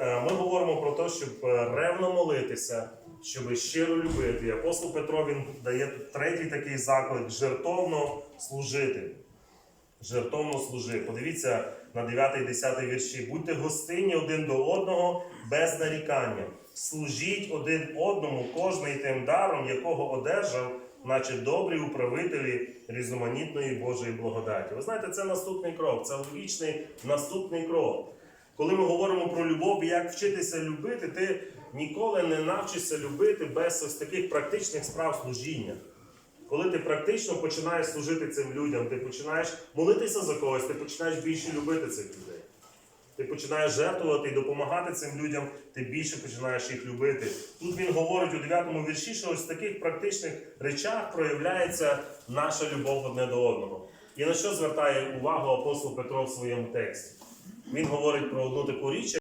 Е, Ми говоримо про те, щоб е, ревно молитися, щоб щиро любити. І апостол Петро він дає третій такий заклик жертовно служити. Жертовно служи. Подивіться на 9 і 10 вірші. Будьте гостинні один до одного без нарікання. Служіть один одному кожний тим даром, якого одержав, наче добрі управителі різноманітної Божої благодаті. Ви знаєте, це наступний крок, це логічний наступний крок. Коли ми говоримо про любов і як вчитися любити, ти ніколи не навчишся любити без ось таких практичних справ служіння. Коли ти практично починаєш служити цим людям, ти починаєш молитися за когось, ти починаєш більше любити цих людей. Ти починаєш жертвувати і допомагати цим людям, ти більше починаєш їх любити. Тут він говорить у 9 вірші, що ось в таких практичних речах проявляється наша любов одне до одного. І на що звертає увагу апостол Петро в своєму тексті? Він говорить про одну таку річ,